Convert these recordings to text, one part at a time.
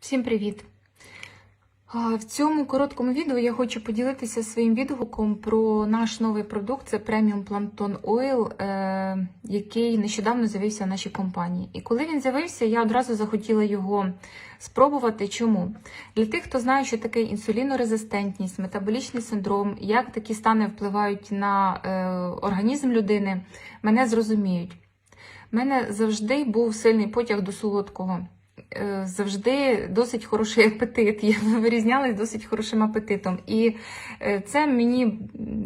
Всім привіт! В цьому короткому відео я хочу поділитися своїм відгуком про наш новий продукт це преміум Plankton Oil, е, який нещодавно з'явився в нашій компанії. І коли він з'явився, я одразу захотіла його спробувати. Чому? Для тих, хто знає, що таке інсулінорезистентність, метаболічний синдром, як такі стани впливають на е, організм людини, мене зрозуміють. У мене завжди був сильний потяг до солодкого. Е, Завжди досить хороший апетит. Я вирізнялась досить хорошим апетитом. І е, це мені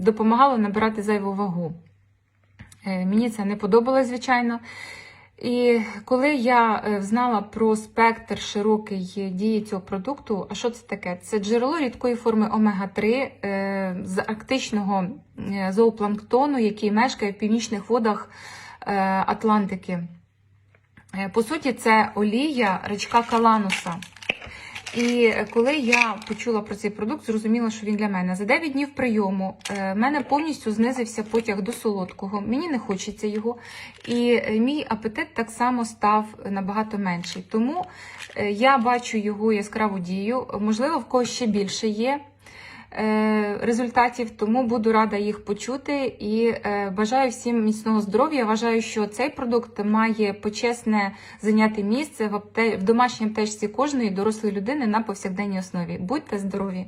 допомагало набирати зайву вагу. Е, Мені це не подобалось, звичайно. І коли я знала про спектр широкий дії цього продукту, а що це таке? Це джерело рідкої форми омега-3 е, з арктичного зоопланктону, який мешкає в північних водах Атлантики. Е, По суті, це олія рачка калануса. І коли я почула про цей продукт, зрозуміла, що він для мене. За 9 днів прийому е, в мене повністю знизився потяг до солодкого. Мені не хочеться його. І е, мій апетит так само став набагато менший. Тому е, я бачу його яскраву дію. Можливо, в когось ще більше є е, результатів, тому буду рада їх почути і е, бажаю всім міцного здоров'я. Вважаю, що цей продукт має почесне зайняти місце в домашній аптечці кожної дорослої людини на повсякденній основі. Будьте здорові!